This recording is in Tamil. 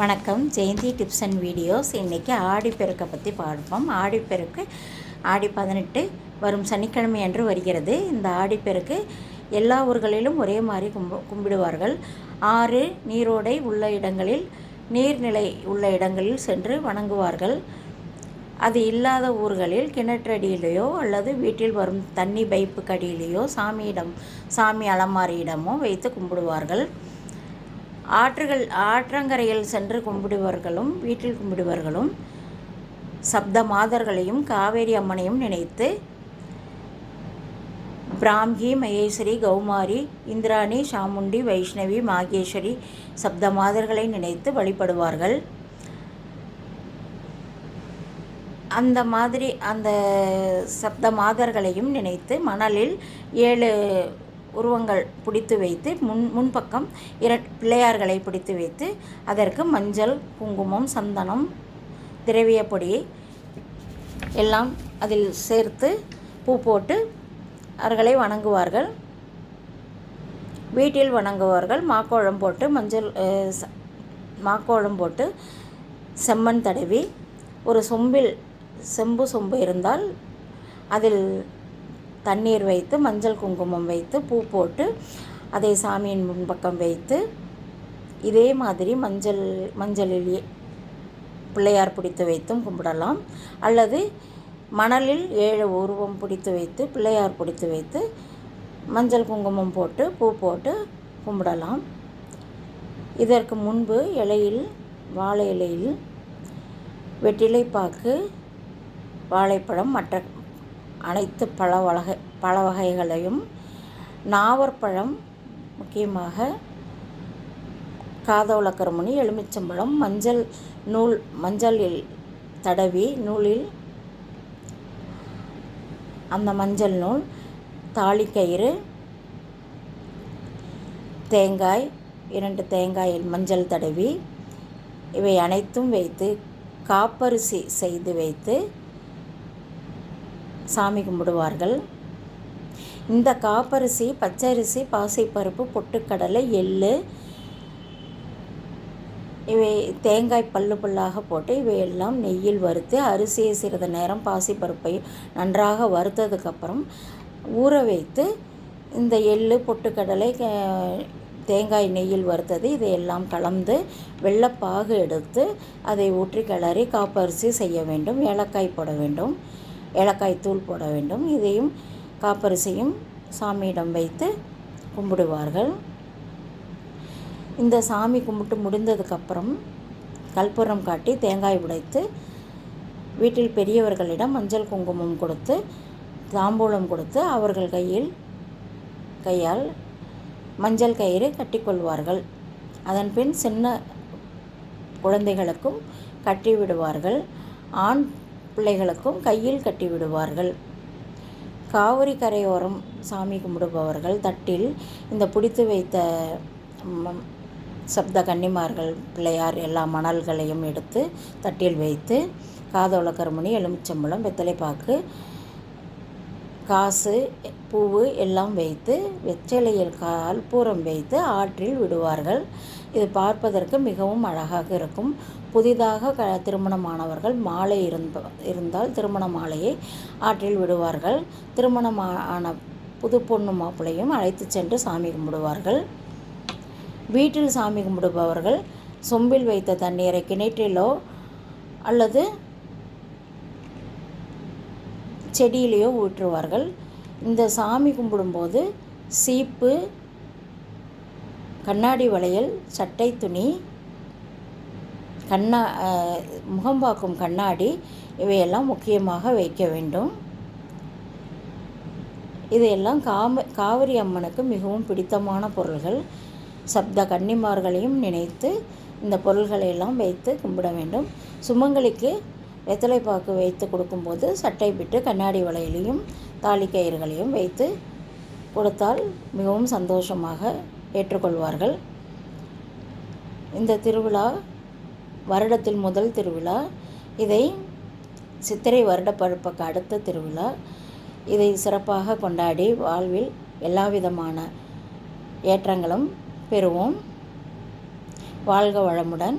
வணக்கம். Jayanthi tips and videos. இன்றைக்கி ஆடிப்பெருக்கை பற்றி பார்ப்போம். ஆடிப்பெருக்கு ஆடி பதினெட்டு வரும் சனிக்கிழமை அன்று வருகிறது. இந்த ஆடிப்பெருக்கு எல்லா ஊர்களிலும் ஒரே மாதிரி கும்பு கும்பிடுவார்கள். ஆறு நீரோடை உள்ள இடங்களில் நீர்நிலை உள்ள இடங்களில் சென்று வணங்குவார்கள். அது இல்லாத ஊர்களில் கிணற்றடியிலேயோ அல்லது வீட்டில் வரும் தண்ணி பைப்புக்கு அடியிலேயோ சாமியிடம் சாமி அலமாரியிடமோ வைத்து கும்பிடுவார்கள். ஆற்றுகள் ஆற்றங்கரையில் சென்று கும்பிடுவர்களும் வீட்டில் கும்பிடுவர்களும் சப்த மாதர்களையும் காவேரி அம்மனையும் நினைத்து பிராம்கி மகேஸ்வரி கௌமாரி இந்திராணி சாமுண்டி வைஷ்ணவி மாகேஸ்வரி சப்த மாதர்களை நினைத்து வழிபடுவார்கள். அந்த மாதிரி அந்த சப்த மாதர்களையும் நினைத்து மணலில் ஏழு உருவங்கள் பிடித்து வைத்து முன் முன்பக்கம் இர பிள்ளையார்களை பிடித்து வைத்து அதற்கு மஞ்சள் குங்குமம் சந்தனம் திரவியப்பொடி எல்லாம் அதில் சேர்த்து பூ போட்டு அவர்களை வணங்குவார்கள். வீட்டில் வணங்குவார்கள். மாக்கோழம் போட்டு மஞ்சள் மாக்கோழம் போட்டு செம்மண் தடவி ஒரு சொம்பில் செம்பு சொம்பு இருந்தால் அதில் தண்ணீர் வைத்து மஞ்சள் குங்குமம் வைத்து பூ போட்டு அதை சாமியின் முன்பக்கம் வைத்து இதே மாதிரி மஞ்சள் மஞ்சளில் பிள்ளையார் பிடித்து வைத்தும் கும்பிடலாம். அல்லது மணலில் ஏழு உருவம் பிடித்து வைத்து பிள்ளையார் பிடித்து வைத்து மஞ்சள் குங்குமம் போட்டு பூ போட்டு கும்பிடலாம். இதற்கு முன்பு இலையில் வாழை இலையில் வெற்றிலைப்பாக்கு வாழைப்பழம் மற்ற அனைத்து பழ வகை பழ வகைகளையும் நாவற்பழம் முக்கியமாக காதவளக்கருமணி எலுமிச்சம்பழம் மஞ்சள் நூல் மஞ்சளில் தடவி நூலில் அந்த மஞ்சள் நூல் தாலிக்கயிறு தேங்காய் இரண்டு தேங்காயில் மஞ்சள் தடவி இவை அனைத்தும் வைத்து காப்பரிசி செய்து வைத்து சாமி கும்பிடுவார்கள். இந்த காப்பரிசி பச்சரிசி பாசிப்பருப்பு பொட்டுக்கடலை எள் இவை தேங்காய் பல்லு பல்லாக போட்டு இவையெல்லாம் நெய்யில் வறுத்து அரிசியை சிறிது நேரம் பாசிப்பருப்பை நன்றாக வறுத்ததுக்கப்புறம் ஊற வைத்து இந்த எள் பொட்டுக்கடலை தேங்காய் நெய்யில் வறுத்தது இதையெல்லாம் கலந்து வெள்ளப்பாகு எடுத்து அதை ஊற்றி கிளறி காப்பரிசி செய்ய வேண்டும் ஏலக்காய் போட வேண்டும். ஏலக்காய் தூள் போட வேண்டும். இதையும் காப்பரிசையும் சாமியிடம் வைத்து கும்பிடுவார்கள். இந்த சாமி கும்பிட்டு முடிந்ததுக்கப்புறம் கற்பூரம் காட்டி தேங்காய் உடைத்து வீட்டில் பெரியவர்களிடம் மஞ்சள் குங்குமம் கொடுத்து தாம்பூலம் கொடுத்து அவர்கள் கையில் கையால் மஞ்சள் கயிறு கட்டிக்கொள்வார்கள். அதன் பின் சின்ன குழந்தைகளுக்கும் கட்டி விடுவார்கள். ஆண் பிள்ளைகளுக்கும் கையில் கட்டி விடுவார்கள் காவிரி கரையோரம் சாமி கும்பிடுபவர்கள் தட்டில் இந்த பிடித்து வைத்த சப்த கன்னிமார்கள் பிள்ளையார் எல்லா மணல்களையும் எடுத்து தட்டில் வைத்து காதோள கருமணி எலுமிச்சம்பழம் வெத்தலைப்பாக்கு காசு பூவு எல்லாம் வைத்து வெற்றிலையில் கற்பூரம் வைத்து ஆற்றில் விடுவார்கள். இது பார்ப்பதற்கு மிகவும் அழகாக இருக்கும். புதிதாக க திருமணமானவர்கள் மாலை இருந்த இருந்தால் திருமண மாலையை ஆற்றில் விடுவார்கள். திருமணமான புது பொண்ணு மாப்பிள்ளையும் அழைத்து சென்று சாமி கும்பிடுவார்கள். வீட்டில் சாமி கும்பிடுபவர்கள் சொம்பில் வைத்த தண்ணீரை கிணற்றிலோ அல்லது செடியிலேயோ ஊற்றுவார்கள். இந்த சாமி கும்பிடும்போது சீப்பு கண்ணாடி வளையல் சட்டை துணி கண்ணா முகம் பார்க்கும் கண்ணாடி இவையெல்லாம் முக்கியமாக வைக்க வேண்டும். இதையெல்லாம் காம காவிரி அம்மனுக்கு மிகவும் பிடித்தமான பொருள்கள். சப்த கன்னிமார்களையும் நினைத்து இந்த பொருள்களை எல்லாம் வைத்து கும்பிட வேண்டும். சுமங்கலிக்கு வெத்தலைப்பாக்கு வைத்து கொடுக்கும்போது சட்டை விட்டு கண்ணாடி வளையலையும் தாலி கயிறுகளையும் வைத்து கொடுத்தால் மிகவும் சந்தோஷமாக ஏற்றுக்கொள்வார்கள். இந்த திருவிழா வருடத்தில் முதல் திருவிழா. இதை சித்திரை வருடப்பருப்புக்கு அடுத்த திருவிழா. இதை சிறப்பாக கொண்டாடி வாழ்வில் எல்லா விதமான ஏற்றங்களும் பெறுவோம். வாழ்க வளமுடன்.